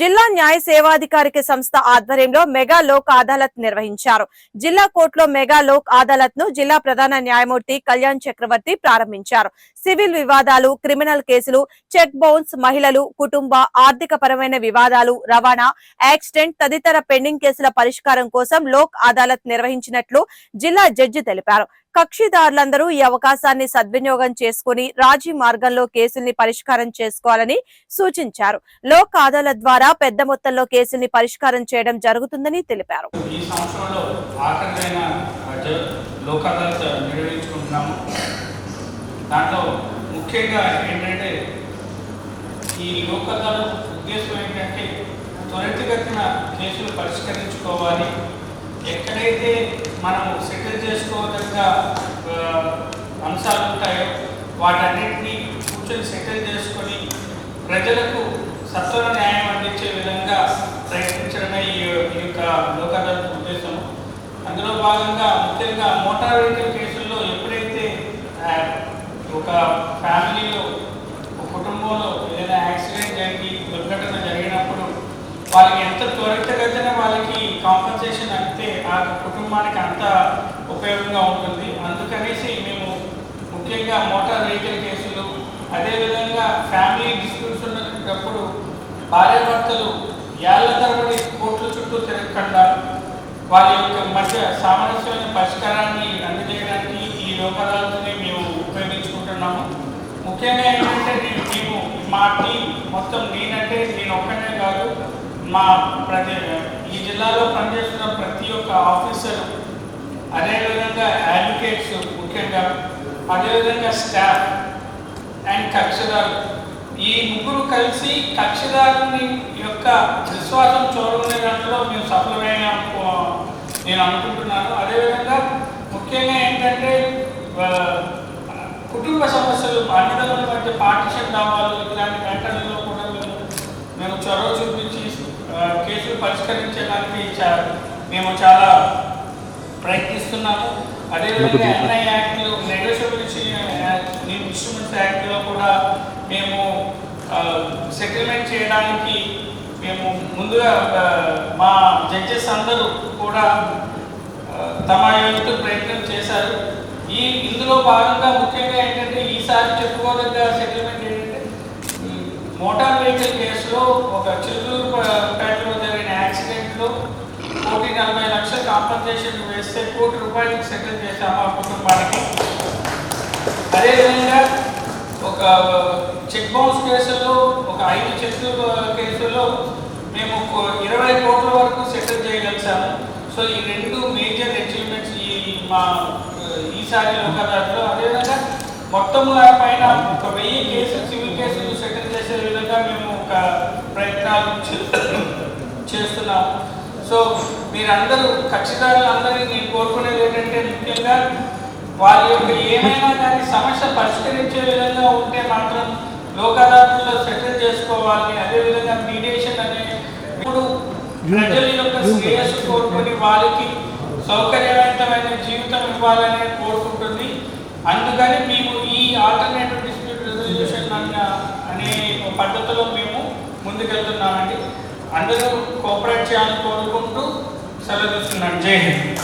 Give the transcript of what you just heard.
జిల్లా న్యాయ సేవాధికారిక సంస్థ ఆధ్వర్యంలో మెగా లోక్ అదాలత్ నిర్వహించారు. జిల్లా కోర్టులో మెగా లోక్ అదాలత్ను జిల్లా ప్రధాన న్యాయమూర్తి కళ్యాణ్ చక్రవర్తి ప్రారంభించారు. సివిల్ వివాదాలు క్రిమినల్ కేసులు చెక్ బౌన్స్ మహిళలు కుటుంబ ఆర్థిక పరమైన వివాదాలు రవాణా యాక్సిడెంట్ తదితర పెండింగ్ కేసుల పరిష్కారం కోసం లోక్ అదాలత్ నిర్వహించినట్లు జిల్లా జడ్జి తెలిపారు. కక్షిదారులందరూ ఈ అవకాశాన్ని సద్వినియోగం చేసుకుని రాజీ మార్గంలో కేసుల్ని పరిష్కారం చేసుకోవాలని సూచించారు. లోక్ అదాలత్ ద్వారా పెద్ద మొత్తంలో కేసుల్ని పరిష్కారం చేయడం జరుగుతుందని తెలిపారు. ఈ సంవత్సరంలో లోక్ అదాలత్ నిర్వహించుకుంటున్నాము. దాంట్లో ముఖ్యంగా ఏంటంటే ఈ లోక్ ఉద్దేశం ఏంటంటే త్వరితగతిన కేసులు పరిష్కరించుకోవాలి. ఎక్కడైతే మనం సెటిల్ చేసుకోదగ్గ అంశాలు ఉంటాయో వాటన్నిటినీ కూర్చొని సెటిల్ చేసుకొని ప్రజలకు సత్వర న్యాయం అందించే విధంగా ప్రయత్నించడమే ఈ యొక్క లోక్ ఉద్దేశం అందులో భాగంగా ముఖ్యంగా మోటార్ వెహికల్ కేసులు ఒక ఫ్యామిలీలో ఒక కుటుంబంలో ఏదైనా యాక్సిడెంట్ జరిగి దుర్ఘటన జరిగినప్పుడు వాళ్ళకి ఎంత త్వరితగతిన వాళ్ళకి కాంపన్సేషన్ అంతే ఆ కుటుంబానికి అంత ఉపయోగంగా ఉంటుంది. అందుకనేసి మేము ముఖ్యంగా మోటార్ వెహికల్ కేసులు అదేవిధంగా ఫ్యామిలీ డిస్ప్యూట్స్ ఉన్నప్పుడు భార్యాభర్తలు ఏళ్ళ తరబడి కోర్టుల చుట్టూ తిరగకుండా వాళ్ళ యొక్క మధ్య సామరస్యమైన పరిష్కారాన్ని అందజేయడానికి ఈ లోక్ మేము చేస్తున్నాము. ముఖ్యంగా ఏంటంటే నేను మేము మా టీం మొత్తం నేనంటే నేను ఒక్కనే కాదు మా ప్రతి ఈ జిల్లాలో పనిచేస్తున్న ప్రతి ఒక్క ఆఫీసర్ అదేవిధంగా అడ్వకేట్స్ ముఖ్యంగా అదేవిధంగా స్టాఫ్ అండ్ కక్షదారు ఈ ముగ్గురు కలిసి కక్షదారుని యొక్క విశ్వాసం చూడకునే దాంట్లో మేము సఫలమైన నేను అనుకుంటున్నాను. అదేవిధంగా ముఖ్యంగా ఏంటంటే ఆ, కుటుంబ సమస్యలు అన్నదమ్ముల మధ్య పార్టిషన్ దావాలు ఇలాంటి మ్యాటర్లలో కూడా మేము మేము చొరవ చూపించి కేసులు పరిష్కరించడానికి మేము చాలా ప్రయత్నిస్తున్నాము. అదేవిధంగా ఎన్ఐ యాక్ట్లో నెగోషియబిలిటీ ఇన్స్ట్రుమెంట్స్ యాక్ట్లో కూడా మేము సెటిల్మెంట్ చేయడానికి మేము ముందుగా మా జడ్జెస్ అందరూ కూడా తమ యొక్క ప్రయత్నం చేశారు. ఈ ఇందులో భాగంగా ముఖ్యంగా ఏంటంటే ఈసారి చెప్పుకోదగ్గ సెటిల్మెంట్ ఏంటంటే మోటార్ వెహికల్ కేసులో ఒక చిత్తూరు పేటలో జరిగిన యాక్సిడెంట్లో కోటి నలభై లక్షల కాంపన్సేషన్ వేస్తే కోటి రూపాయలకు సెటిల్ చేశాము ఆ కుటుంబానికి అదేవిధంగా ఒక చెక్ బౌన్స్ కేసులో ఒక ఐదు చెట్లు కేసుల్లో మేము ఇరవై కోట్ల వరకు సెటిల్ చేయగలిసాము సో ఈ రెండు మేజర్ అచీవ్మెంట్స్ ఈ మా ఈసారి లోక్ అదాలత్లో అదేవిధంగా మొత్తం పైన ఒక వెయ్యి కేసులు సివిల్ కేసులు సెటిల్ చేసే విధంగా మేము ఒక ప్రయత్నాలు చేస్తున్నాం చేస్తున్నాము. సో మీరందరూ ఖచ్చితంగా అందరినీ నేను కోరుకునేది ఏంటంటే ముఖ్యంగా వారి యొక్క ఏమైనా కానీ సమస్య పరిష్కరించే విధంగా ఉంటే మాత్రం లోక్ అదాలత్లో సెటిల్ చేసుకోవాలి. అదేవిధంగా మీడియేషన్ అనే ఇప్పుడు ప్రజల యొక్క శ్రేయస్సు కోరుకొని వాళ్ళకి సౌకర్యం ఉత్తరం ఇవ్వాలని కోరుకుంటుంది అందుకని మేము ఈ ఆల్టర్నేటివ్ డిస్ప్యూట్ రెజల్యూషన్ అన్న అనే పద్ధతిలో మేము ముందుకెళ్తున్నామండి. అందరూ కోఆపరేట్ చేయాలని కోరుకుంటూ సెలవు తీసుకున్నాను. జై హింద్.